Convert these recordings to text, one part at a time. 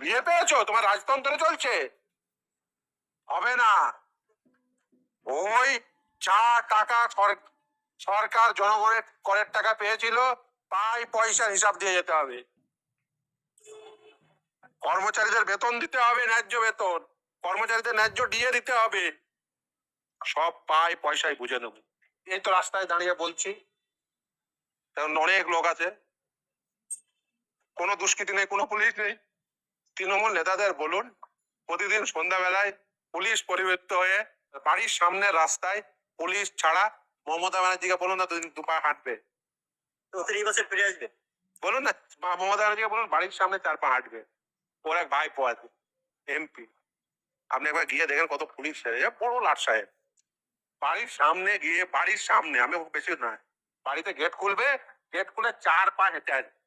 বিয়ে পেয়েছ? তোমার রাজতন্ত্র চলছে। হবে না। ওই যা টাকা সরকার জনগণের করের টাকা পেয়েছিল পাই পয়সার হিসাব দিয়ে যেতে হবে। কর্মচারীদের বেতন দিতে হবে, ন্যায্য বেতন। কর্মচারীদের ন্যায্য ডিএ দিতে হবে। সব পাই পয়সায় বুঝে নেব। এই তো রাস্তায় দাঁড়িয়ে বলছি। কারণ অনেক লোক আছে। কোনো দুষ্কৃতি নেই, কোনো পুলিশ নেই। তৃণমূল নেতাদের বলুন প্রতিদিন সন্ধ্যাবেলায় পুলিশ পরিবৃত্ত হয়ে বাড়ির সামনে রাস্তায় পুলিশ ছাড়া মমতা ব্যানার্জিকে বলুন না দুদিন দুপা হাঁটবে। বছর ফিরে আসবে? বলুন না মমতা ব্যানার্জিকে বলুন বাড়ির সামনে চার পা হাঁটবে। ওর এক ভাই আছে এমপি আপনি একবার গিয়ে দেখেন কত পুলিশ বড় লাট সাহেব। বাড়ির সামনে গিয়ে বাড়ির সামনে আমি বেশি নয় বাড়িতে গেট খুলবে গেট খুলে চার পা হেঁটে আসবে।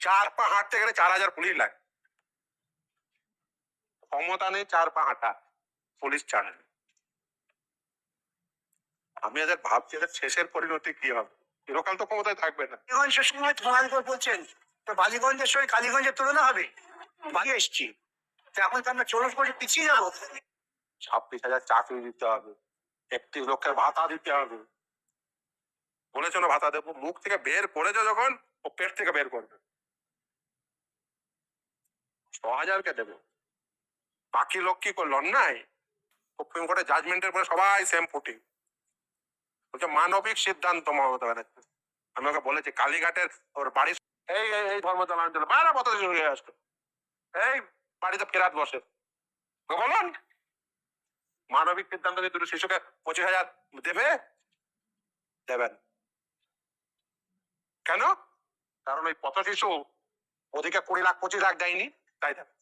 চার পা হাঁটতে গেলে চার হাজার পুলিশ লাগে। ক্ষমতা নেই চার পা হাঁটা। পুলিশ ছাড়ে আমি এদের ভাবছি এদের শেষের পরিণতি কি হবে? চিরকাল তো ক্ষমতায় থাকবে না। বালিগঞ্জের সময় তোমার বলছেন তো বালিগঞ্জের সঙ্গে কালীগঞ্জের তুলনা হবে? বালি এসছি। তো এখন তো আমরা চল্লিশ বছর পিছিয়ে যাব। ছাব্বিশ হাজার চাকরি দিতে হবে। একটি লক্ষের ভাতা দিতে হবে। বলেছ না ভাতা দেবো? মুখ থেকে বের করেছ যখন ও পেট থেকে বের করবে। ছ হাজারকে দেবো। বাকি লোক কি করল? অন্যায়? সুপ্রিম কোর্টের জাজমেন্টের পরে সবাই সেম ফুটিং বলছে, মানবিক সিদ্ধান্ত মমতা ব্যানার্জি। আমি ওকে বলেছি, কালীঘাটের ওর বাড়ির এই এই ধর্মতলা অঞ্চলে বারা মতো হয়ে আসতো এই বাড়িতে ফেরাত বসে। বলুন, মানবিক সিদ্ধান্ত দিয়ে দুটো শিশুকে পঁচিশ হাজার দেবে? দেবেন। কেন? কারণ ওই পথ শিশু ওদিকে কুড়ি লাখ, পঁচিশ লাখ দেয়নি, তাই দেবে।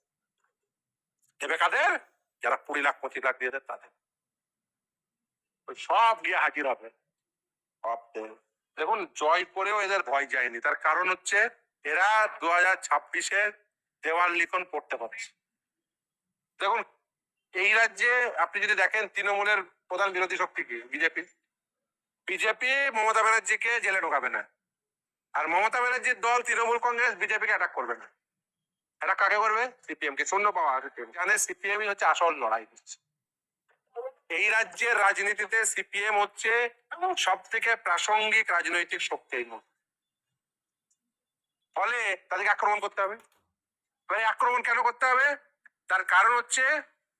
দেবে কাদের? যারা কুড়ি লাখ, পঁচিশ লাখ দিয়ে দেয় তাদের। ওই সব গিয়ে হাজির হবে। দেখুন, জয় করেও এদের ভয় যায়নি। তার কারণ হচ্ছে, এরা দু হাজার ছাব্বিশের দেওয়াল লিখন পড়তে পারছে। দেখুন, এই রাজ্যে আপনি যদি দেখেন, তৃণমূলের প্রধান বিরোধী শক্তি কি? বিজেপি। বিজেপি মমতা ব্যানার্জিকে জেলে ঢোকাবে না। আর মমতা ব্যানার্জির দল তৃণমূল কংগ্রেস, বিজেপিকে অ্যাটাক করবে না। এটা কাকে করবে? সিপিএম কে শূন্য পাওয়া সিপিএম। সিপিএমই হচ্ছে আসল লড়াই হচ্ছে এই রাজ্যের রাজনীতিতে সিপিএম হচ্ছে সব থেকে প্রাসঙ্গিক রাজনৈতিক শক্তি এই। ফলে তাদেরকে আক্রমণ করতে হবে। ভাই আক্রমণ কেন করতে হবে? তার কারণ হচ্ছে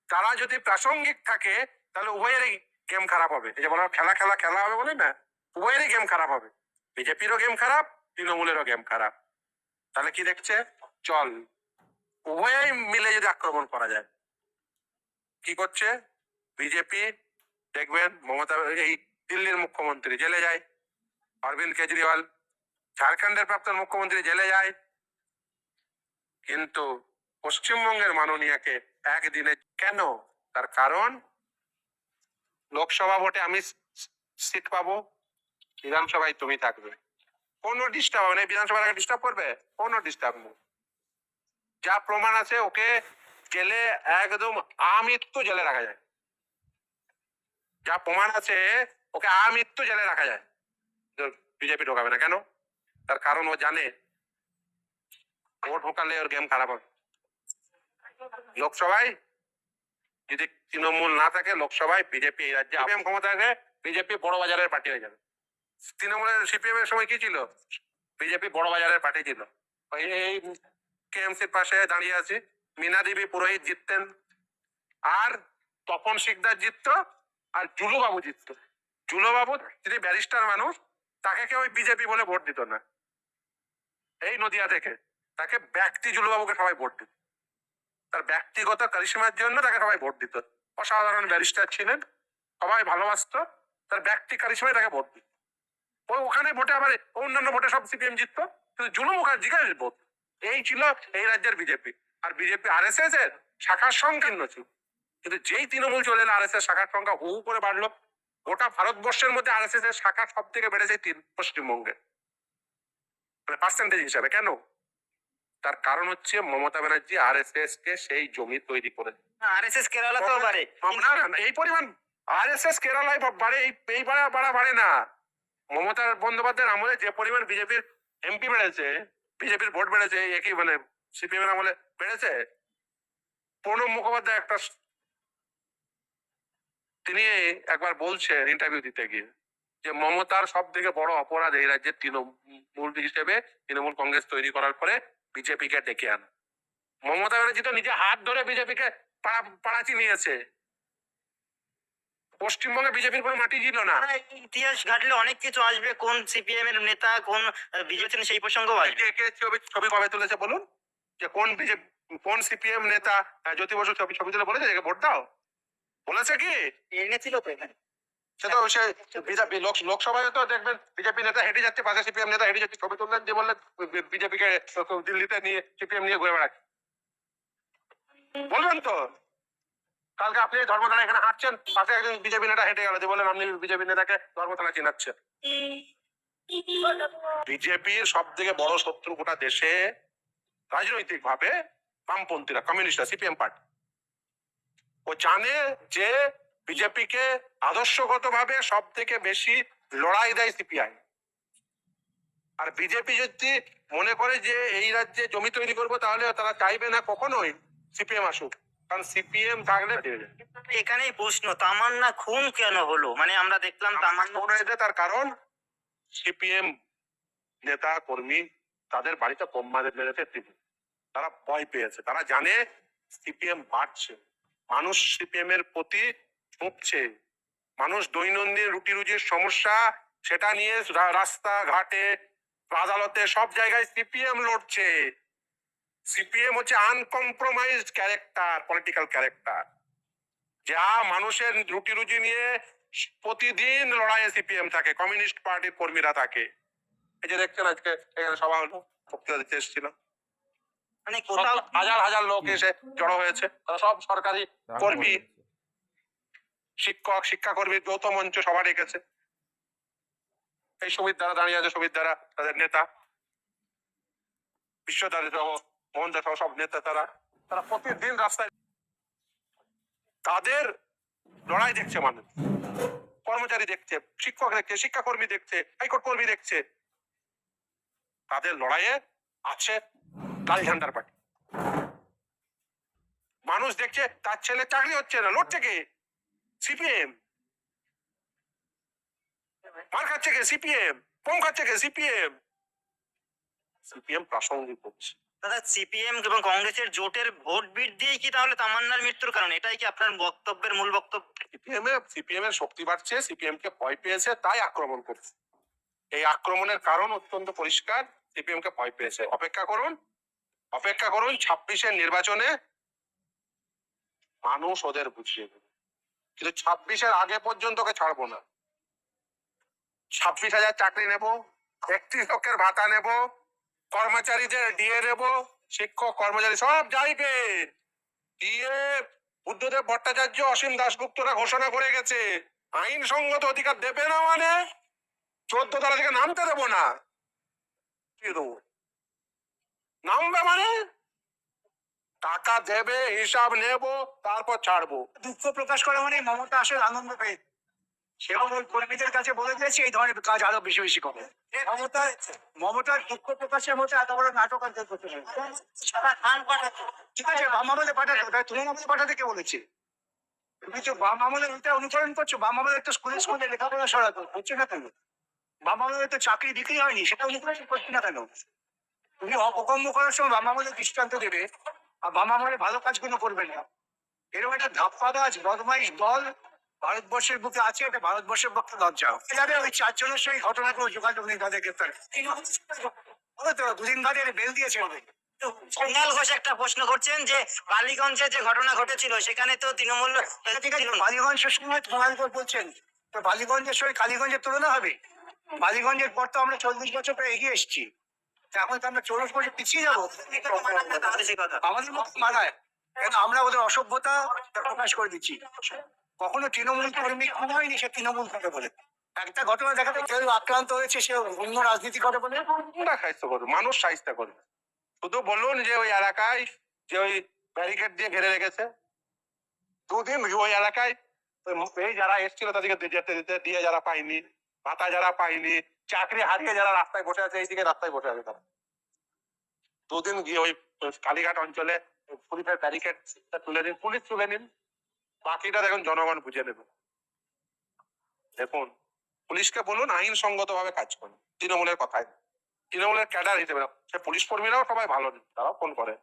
তারা যদি প্রাসঙ্গিক থাকে, তাহলে উভয়েরই গেম খারাপ হবে। এই যে বলা খেলা খেলা খেলা হবে বলে না, উভয়েরই গেম খারাপ হবে। বিজেপিরও গেম খারাপ, তৃণমূলেরও গেম খারাপ। তাহলে কি দেখছে? চল। উভয়ই মিলে যদি আক্রমণ করা যায়, কি করছে? বিজেপি দেখবেন মমতা এই দিল্লির মুখ্যমন্ত্রী জেলে যায়। অরবিন্দ কেজরিওয়াল ঝাড়খণ্ডের প্রাক্তন মুখ্যমন্ত্রী জেলে যায়। কিন্তু পশ্চিমবঙ্গের মাননীয়াকে একদিনে কেন? তার কারণ, লোকসভা ভোটে আমি সিট পাবো, বিধানসভায় তুমি থাকবে। কোনো ডিস্টার্ব হবে না এই বিধানসভার আগে ডিস্টার্ব করবে? কোনো ডিস্টার্ব নেই। যা প্রমাণ আছে ওকে জেলে একদম আমৃত্যু জেলে রাখা যায়। যা প্রমাণ আছে ওকে আমৃত্যু জেলে রাখা যায়। বিজেপি ঢোকাবে না কেন? তার কারণ ও জানে। ও ঢোকালে ওর গেম খারাপ হবে। লোকসভায় যদি তৃণমূল না থাকে লোকসভায় বিজেপি এই রাজ্যে সিপিএম ক্ষমতা আছে বিজেপি বড় বাজারের পার্টি হয়ে যাবে। তৃণমূলের সিপিএম এর সময় কি ছিল? বিজেপি বড় বাজারের পার্টি ছিল। এই কেএমসির পাশে দাঁড়িয়ে আছি। মীনা দেবী পুরোহিত জিততেন। আর তপন শিকদার জিততো, আর জুলু বাবু জিততো। জুলু বাবু তিনি ব্যারিস্টার মানুষ, তাকে কেউ বিজেপি বলে ভোট দিত না। এই নদিয়া থেকে তাকে ব্যক্তি জুলু বাবুকে সবাই ভোট দিত। তার ব্যক্তিগত কারিশমার জন্য তাকে সবাই ভোট দিত। অসাধারণ ব্যারিস্টার ছিলেন, সবাই ভালোবাসতো, তার ব্যক্তি কারিশমায় তাকে ভোট দিত। ওই ওখানে ভোটে আবার অন্যান্য ভোটে সব সিপিএম জিততো, কিন্তু জুলু মুখার্জিকে ভোট এই ছিল এই রাজ্যের বিজেপি। আর বিজেপি আর এস এস এর শাখার সংকীর্ণ ছিল। কিন্তু যেই তৃণমূল চলে এলো আর এস এস শাখার সংখ্যা হু করে বাড়লো গোটা ভারতবর্ষের মধ্যে আর এস এস এর শাখা সব থেকে বেড়েছে পশ্চিমবঙ্গে। মানে পার্সেন্টেজ হিসাবে। কেন? তার কারণ হচ্ছে Mamata Banerjee R S S কে সেই জমি তৈরি করে আর এস এস কেরালা তো পারে না না এই পরিমাণ আর এস এস কেরালায় বাড়ে এই এই বাড়া বাড়া বাড়ে না। মমতা বন্দ্যোপাধ্যায়ের আমলে যে পরিমাণ বিজেপির এমপি বেড়েছে বিজেপির ভোট বেড়েছে একই মানে সিপিএম এর আমলে বেড়েছে? প্রণব মুখোপাধ্যায় একটা তিনি একবার বলছেন ইন্টারভিউ দিতে গিয়ে যে মমতার সব থেকে বড় অপরাধ এই রাজ্যের তৃণমূল হিসেবে তৃণমূল কংগ্রেস তৈরি করার পরে বিজেপিকে ডেকে আনা। মমতা ব্যানার্জি তো নিজে হাত ধরে বিজেপিকে পাড়াচি নিয়েছে পশ্চিমবঙ্গে বিজেপির কোনো মাটি ছিল না। না, ইতিহাস ঘাটলে অনেক কিছু আসবে কোন সিপিএম এর নেতা কোন বিজেপি সেই আসবে। কে ছবি ছবি কবে তুলেছে বলুন? যে কোন বিজেপি কোন সিপিএম নেতা জ্যোতি বসু ছবি ছবি তুলে বলেছে? ভোট দাও। বলেছে কি? এনেছিল তো এখানে। সে তো সে বিজেপি লোকসভায় তো দেখবেন বিজেপি নেতা হেঁটে যাচ্ছে পাশে সিপিএম নেতা হেঁটে যাচ্ছে ছবি তুললেন যে বললেন বিজেপিকে দিল্লিতে নিয়ে সিপিএম নিয়ে ঘুরে বেড়াচ্ছে। বলবেন তো? কালকে আপনি ধর্মতলা এখানে হাঁটছেন, পাশে একজন বিজেপি নেতা হেঁটে গেল, যে বললেন আপনি বিজেপি নেতাকে ধর্মতলা চিনাচ্ছেন। বিজেপির সব থেকে বড় শত্রু গোটা দেশে রাজনৈতিক ভাবে বামপন্থীরা, কমিউনিস্টরা, সিপিএম পার্টি। ও জানে যে বিজেপিকে আদর্শগত ভাবে সব থেকে বেশি লড়াই দেয় সিপিআই। আর বিজেপি যদি মনে করে যে এই রাজ্যে জমি তৈরি করব, তাহলে তারা চাইবে না কখনোই সিপিএম আসুক। কারণ সিপিএম থাকলে এখানেই প্রশ্ন তামান্না খুন কেন হলো? মানে আমরা দেখলাম তামান্না মনে হয়েছে তার কারণ সিপিএম নেতা কর্মী তাদের বাড়িতে বোম্বাদের মেরেছে তারা ভয় পেয়েছে। তারা জানে সিপিএম বাড়ছে। মানুষ সিপিএম এর প্রতি ঝুঁকছে। মানুষ দৈনন্দিন রুটি রুজির সমস্যা সেটা নিয়ে রাস্তা ঘাটে আদালতে সব জায়গায় সিপিএম লড়ছে। সিপিএম হচ্ছে আনকম্প্রোমাইজড ক্যারেক্টার পলিটিক্যাল ক্যারেক্টার যা মানুষের রুটি রুজি নিয়ে প্রতিদিন লড়াইয়ে সিপিএম থাকে কমিউনিস্ট পার্টির কর্মীরা থাকে। এই যে দেখছেন আজকে এখানে সভা হলো বক্তৃতা দিতে এসেছিল মানে কোথাও হাজার হাজার লোক এসে জড়ো হয়েছে তারা সব সরকারি কর্মী শিক্ষক শিক্ষাকর্মী যৌথ মঞ্চ সভা ডেকেছে। এই সমিত দ্বারা দাঁড়িয়ে আছে সমিত দ্বারা তাদের নেতা। বিশ্ব সহ মোহন দাস সহ সব নেতা তারা তারা প্রতিদিন রাস্তায় তাদের লড়াই দেখছে মানুষ। কর্মচারী দেখছে, শিক্ষক দেখছে, শিক্ষাকর্মী দেখছে, হাইকোর্ট কর্মী দেখছে। তাদের লড়াইয়ে আছে লাল ঝান্ডার পার্টি। মানুষ দেখছে, তার ছেলে চাকরি হচ্ছে না, লড়ছে কে? সিপিএম। মার খাচ্ছে কে? সিপিএম। কম খাচ্ছে কে? সিপিএম। সিপিএম প্রাসঙ্গিক হচ্ছে দাদা সিপিএম এবং কংগ্রেসের জোটের ভোট বিট দিয়েই কি তাহলে তামান্নার মৃত্যুর কারণ? এটাই কি আপনার বক্তব্যের মূল বক্তব্য? সিপিএম এর সিপিএম এর শক্তি বাড়ছে সিপিএম কে ভয় পেয়েছে, তাই আক্রমণ করছে। এই আক্রমণের কারণ অত্যন্ত পরিষ্কার সিপিএম কে ভয় পেয়েছে। অপেক্ষা করুন অপেক্ষা করুন ছাব্বিশের নির্বাচনে মানুষ ওদের বুঝিয়ে দেবে। কিন্তু ছাব্বিশের আগে পর্যন্ত ওকে ছাড়বো না। ছাব্বিশ হাজার চাকরি নেব একত্রিশ লক্ষের ভাতা নেব কর্মচারীদের ডিএ নেব শিক্ষক, কর্মচারী, সব যাইবে। ডিএ বুদ্ধদেব ভট্টাচার্য, অসীম দাশগুপ্তরা ঘোষণা করে গেছে, আইনসঙ্গত অধিকার দেবে না মানে চোদ্দ তারা থেকে নামতে দেবো না। দেবো? নামবে মানে? টাকা দেবে, হিসাব নেব, তারপর ছাড়বো। দুঃখ প্রকাশ করা মানে মমতা আসলে আনন্দ পেয়ে। ওই কর্মীদের কাছে বলে দিয়েছি, এই ধরনের কাজ আরও বেশি বেশি করে। মমতা মমতার দুঃখ প্রকাশের মতো এত বড় নাটক আর কেউ করতে ঠিক আছে বাম আমলে পাঠাতো তাই তৃণমূল আমলে পাঠাতে কে বলেছে? তুমি তো বাম আমলে ওইটা অনুসরণ করছ। বাম আমলে তো স্কুলে স্কুলে লেখাপড়া সরাতো হচ্ছে না কেন? বাম আমলে তো চাকরি বিক্রি হয়নি সেটা অনুসরণ করছি না কেন? তুমি অপকর্ম করার সময় বাম আমলে দৃষ্টান্ত দেবে আর বাম আমলে ভালো কাজগুলো করবে না। এরকম একটা ধাপ্পাবাজ বদমাইশ দল ভারতবর্ষের বুকে আছে এটা ভারতবর্ষের পক্ষে লজ্জা। এভাবে ওই চারজনের সঙ্গে ঘটনাগুলো যোগাযোগ নেই তাদের গ্রেপ্তার। তো দুদিন বাদে বেল দিয়েছে ঘোষ একটা প্রশ্ন করছেন যে বালিগঞ্জে যে ঘটনা ঘটেছিল সেখানে তো তৃণমূল বালিগঞ্জের সময় উপর বলছেন তো বালিগঞ্জের সঙ্গে কালীগঞ্জের তুলনা হবে? বালিগঞ্জের পর তো আমরা চল্লিশ বছর পরে এগিয়ে এসেছি। এখন তো আমরা চল্লিশ বছর পিছিয়ে যাব। আমাদের মানায়। কেন? আমরা ওদের অসভ্যতা প্রকাশ করে দিচ্ছি। কখনো তৃণমূল কর্মী খুন হয়নি সে তৃণমূল করে বলে। একটা ঘটনা দেখাতে কেউ আক্রান্ত হয়েছে সে অন্য রাজনীতি করে বলে। কোনটা সাহিত্য করবে মানুষ সাহিত্য করবে শুধু বলুন যে ওই এলাকায় যে ওই ব্যারিকেড দিয়ে ঘিরে রেখেছে। দুদিন ওই এলাকায় এই যারা এসেছিল তাদেরকে দিয়ে যেতে দিতে দিয়ে যারা পায়নি ভাতা যারা পায়নি চাকরি হারিয়ে যারা রাস্তায় বসে আছে এইদিকে রাস্তায় বসে আছে তারা। দুদিন গিয়ে ওই কালীঘাট অঞ্চলে পুলিশের ব্যারিকেড তুলে নিন পুলিশ তুলে নিন। বাকিটা দেখুন, জনগণ বুঝে নেবে। দেখুন, পুলিশকে বলুন আইনসঙ্গত ভাবে কাজ করুন। তৃণমূলের কথায় তৃণমূলের ক্যাডার হিসেবে সে পুলিশ কর্মীরাও সবাই ভালো, তারাও ফোন করে।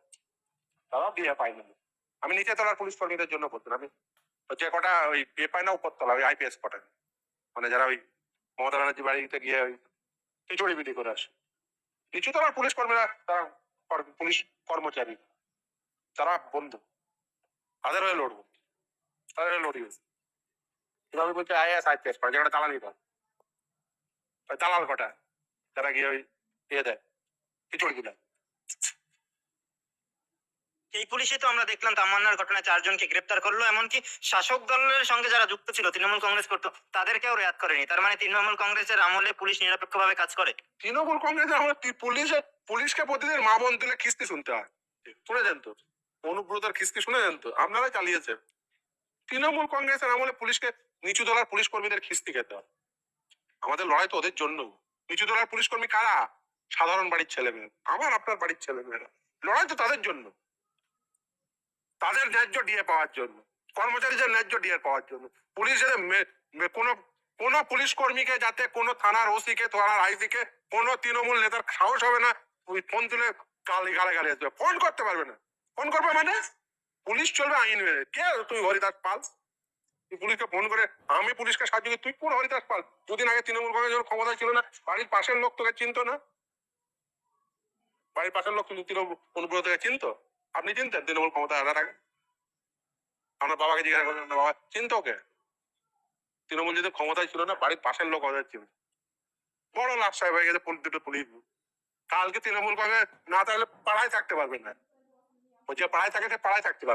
তারাও বিয়ে পায়নি। আমি নিচে তলার পুলিশ কর্মীদের জন্য বলতেন আমি যে কটা ওই বিয়ে পায় না উপরতলা, ওই আইপিএস কটা। মানে যারা ওই মমতা ব্যানার্জি বাড়িতে গিয়ে ওই খিচুড়ি বিলি করে আসে। নিচু তলার পুলিশ কর্মীরা, তারা পুলিশ কর্মচারী। তারা বন্ধু। তাদের হয়ে লড়বো। হয়ে লড়িও কীভাবে বলছে আইএস আইপিএস করে যেটা দালালি করে দালাল কটা যারা গিয়ে ওই ইয়ে দেয় খিচুড়ি দিলে এই পুলিশই তো আমরা দেখলাম তামান্নার ঘটনায় চারজনকে গ্রেপ্তার করল এমনকি শাসক দলের সঙ্গে যারা যুক্ত ছিল তৃণমূল কংগ্রেস করতো তাদেরকেও রেয়াত করেনি। তার মানে তৃণমূল কংগ্রেসের আমলে পুলিশ নিরপেক্ষভাবে কাজ করে। তৃণমূল কংগ্রেসে আমার পুলিশে পুলিশকে প্রতিদিন মা বোন তুলে খিস্তি শুনতে হয়। শুনেছেন তো। অনুব্রতর খিস্তি শুনেছেন তো। আপনারাই চালিয়েছেন। তৃণমূল কংগ্রেসের আমলে পুলিশকে নিচু দলার পুলিশ কর্মীদের খিস্তি খেতে হয়। আমাদের লড়াই তো ওদের জন্য নিচু দলার পুলিশ কর্মী কারা? সাধারণ বাড়ির ছেলে মেয়ে আমার আপনার বাড়ির ছেলে মেয়েরা লড়াই তো তাদের জন্য। তাদের ন্যায্য ডিএ পাওয়ার জন্য। কর্মচারীদের ন্যায্য ডিএ পাওয়ার জন্য। পুলিশের মে- মে- কোনো, কোন পুলিশ কর্মীকে যাতে কোনো থানার ওসি কে থানার আইসি কে কোনো তৃণমূল নেতার সাহস হবে না, ওই ফোন তুলে গালি গালে গালি আসবে। ফোন করতে পারবে না। ফোন করবে মানে? পুলিশ চলবে আইন মেনে কে তুই হরিদাস পাল? তুই পুলিশকে ফোন করে, আমি পুলিশকে সাহায্য করি, তুই কোন হরিদাস পাল? দুদিন আগে তৃণমূল কংগ্রেস যখন ক্ষমতা ছিল না, বাড়ির পাশের লোক তোকে চিনতো না? বাড়ির পাশের লোক কিন্তু তৃণমূল অনুব্রতকে চিনতো? আপনি চিনতেন তৃণমূল ক্ষমতা আসার আগে? আমার বাবাকে জিজ্ঞাসা করলেন বাবা চিনতো ওকে? তৃণমূল যদি ক্ষমতায় ছিল না, বাড়ির পাশের লোক ওদের চিনত বড় লাভ সাহেব হয়ে গেছে পুলিশ, দুটো পুলিশ। কালকে তৃণমূল কংগ্রেস না থাকলে পাড়ায় থাকতে পারবে না। ও যে পাড়ায় থাকে সে পাড়ায় থাকতে পারবে।